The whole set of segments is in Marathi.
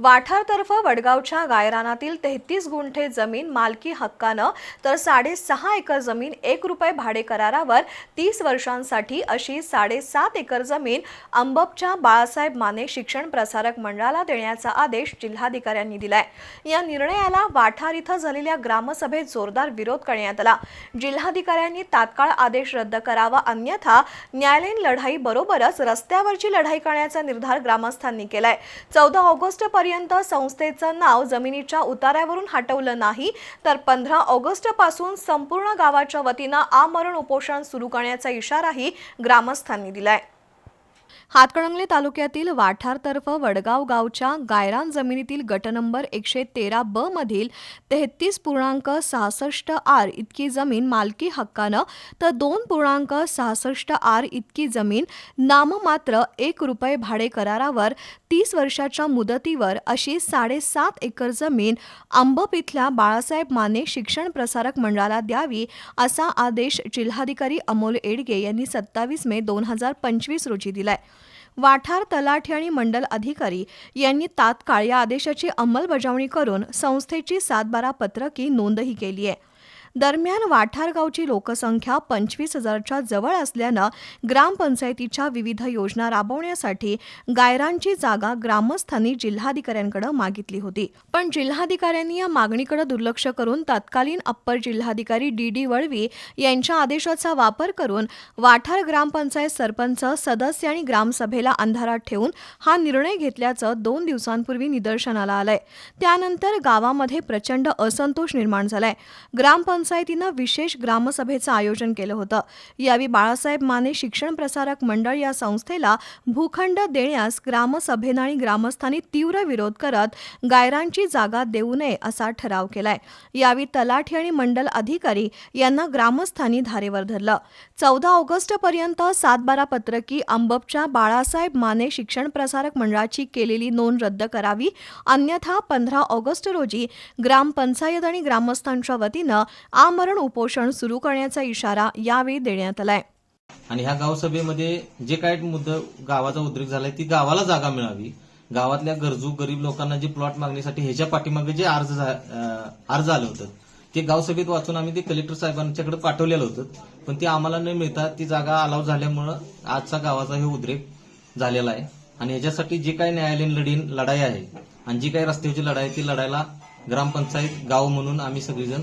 वाठारतर्फ वडगावच्या गायरानातील तेहतीस गुंठे जमीन मालकी हक्कानं तर साडेसहा एकर जमीन एक रुपये भाडे करारावर तीस वर्षांसाठी अशी साडेसात एकर जमीन अंबपच्या बाळासाहेब माने शिक्षण प्रसारक मंडळाला देण्याचा आदेश जिल्हाधिकाऱ्यांनी दिलाय. या निर्णयाला वाठार इथं झालेल्या ग्रामसभेत जोरदार विरोध करण्यात आला. जिल्हाधिकाऱ्यांनी तात्काळ आदेश रद्द करावा अन्यथा न्यायालयीन लढाई बरोबरच रस्त्यावरची लढाई करण्याचा निर्धार ग्रामस्थांनी केलाय. चौदा ऑगस्ट पर्यंत संस्थेचं नाव जमिनीच्या उतार्यावरून हटवलं नाही तर पंधरा ऑगस्टपासून संपूर्ण गावाच्या वतीनं आमरण उपोषण सुरू करण्याचा इशाराही ग्रामस्थांनी दिलाय. हातकणंगले तालुक्यातील वाठारतर्फ वडगाव गावच्या गायरान जमिनीतील गट नंबर एकशे तेरा ब मधील तेहतीस पूर्णांक सहासष्ट आर इतकी जमीन मालकी हक्कानं तर दोन पूर्णांक सहासष्ट आर इतकी जमीन नाममात्र एक रुपये भाडे करारावर तीस वर्षाच्या मुदतीवर अशी साडेसात एकर जमीन अंबप इथल्या बाळासाहेब माने शिक्षण प्रसारक मंडळाला द्यावी असा आदेश जिल्हाधिकारी अमोल एडगे यांनी सत्तावीस मे दोन हजार पंचवीस रोजी दिलाय. वाठार तलाठी आणि मंडल अधिकारी यांनी तात्काळ या आदेशाची अंमलबजावणी करून संस्थेची सातबारा पत्रकी नोंदही केली आहे. दरम्यान वाठार गावची लोकसंख्या पंचवीस हजारच्या जवळ असल्यानं ग्रामपंचायतीच्या विविध योजना राबवण्यासाठी गायरांची जागा ग्रामस्थांनी जिल्हाधिकाऱ्यांकडे मागितली होती. पण जिल्हाधिकाऱ्यांनी या मागणीकडे दुर्लक्ष करून तत्कालीन अप्पर जिल्हाधिकारी डी डी वळवी यांच्या आदेशाचा वापर करून वाठार ग्रामपंचायत सरपंच सदस्य आणि ग्रामसभेला अंधारात ठेवून हा निर्णय घेतल्याचं दोन दिवसांपूर्वी निदर्शनाला आलंय. त्यानंतर गावामध्ये प्रचंड असंतोष निर्माण झालाय. ग्रामपंचायतीनं विशेष ग्रामसभेचं आयोजन केलं होतं. यावेळी बाळासाहेब माने शिक्षण प्रसारक मंडळ या संस्थेला भूखंड देण्यास ग्रामसभेनं आणि ग्रामस्थांनी तीव्र विरोध करत गायरांची जागा देऊ नये असा ठराव केलाय. यावेळी तलाठी आणि मंडल अधिकारी यांना ग्रामस्थांनी धारेवर धरलं. चौदा ऑगस्ट पर्यंत सातबारा पत्रकी अंबपच्या बाळासाहेब माने शिक्षण प्रसारक मंडळाची केलेली नोंद रद्द करावी. अन्यथा पंधरा ऑगस्ट रोजी ग्रामपंचायत आणि ग्रामस्थांच्या वतीनं आमरण उपोषण सुरू करण्याचा इशारा यावेळी देण्यात आलाय. आणि ह्या गावसभेमध्ये जे काय मुद्दा गावाचा उद्रेक झालाय ती गावाला जागा मिळावी. गावातल्या गरजू गरीब लोकांना जे प्लॉट मागणीसाठी ह्याच्या पाठीमागे जे अर्ज झा- अर्ज आलं होतं ते गावसभेत वाचून आम्ही ते कलेक्टर साहेबांच्याकडे पाठवलेलं होतं. पण ते आम्हाला न मिळता ती जागा अलाव झाल्यामुळं आजचा गावाचा हे उद्रेक झालेला आहे. आणि याच्यासाठी जी काही न्यायालयीन लढी लढाई आहे आणि जी काही रस्त्याची लढाई आहे ती लढायला ग्रामपंचायत गाव म्हणून आम्ही सगळेजण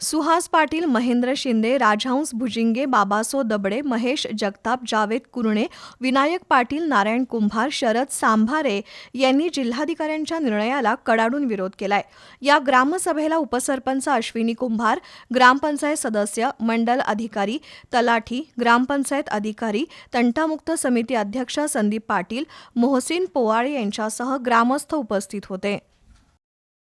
सुहास पाटील महेंद्र शिंदे राजहंस भुजिंगे बाबासो दबडे महेश जगताप जावेद कुरणे विनायक पाटील नारायण कुंभार शरद सांभारे यांनी जिल्हाधिकाऱ्यांच्या निर्णयाला कडाडून विरोध केलाय. या ग्रामसभेला उपसरपंच अश्विनी कुंभार ग्रामपंचायत सदस्य मंडल अधिकारी तलाठी ग्रामपंचायत अधिकारी तंटामुक्त समिती अध्यक्ष संदीप पाटील मोहसिन पोवाळे यांच्यासह ग्रामस्थ उपस्थित होते.